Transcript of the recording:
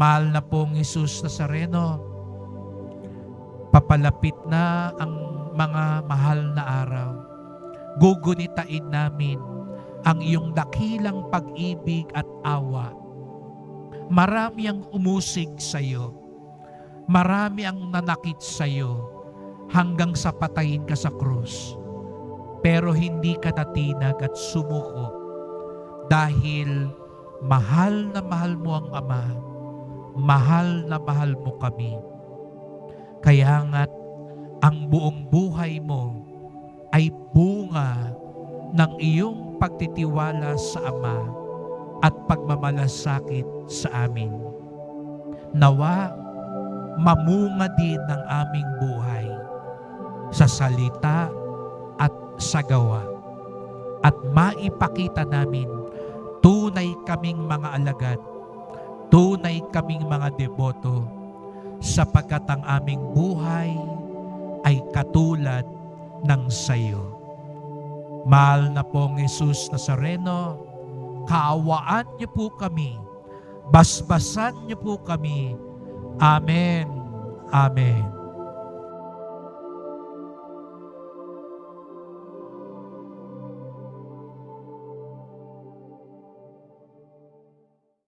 Mahal na pong Jesus Nazareno, papalapit na ang mga mahal na araw. Gugunitain namin ang iyong dakilang pag-ibig at awa. Marami ang umusig sa iyo. Marami ang nanakit sa iyo hanggang sa patayin ka sa krus. Pero hindi ka natinag at sumuko dahil mahal na mahal mo ang Ama. Mahal na mahal mo kami. Kaya nga't ang buong buhay mo ay bunga ng iyong pagtitiwala sa Ama at pagmamalasakit sa amin. Nawa, mamunga din ng aming buhay sa salita at sa gawa at maipakita namin tunay kaming mga alagad, tunay kaming mga deboto sapagkat ang aming buhay ay katulad ng sayo. Mahal na pong Jesus Nazareno, kaawaan niyo po kami, basbasan niyo po kami. Amen. Amen.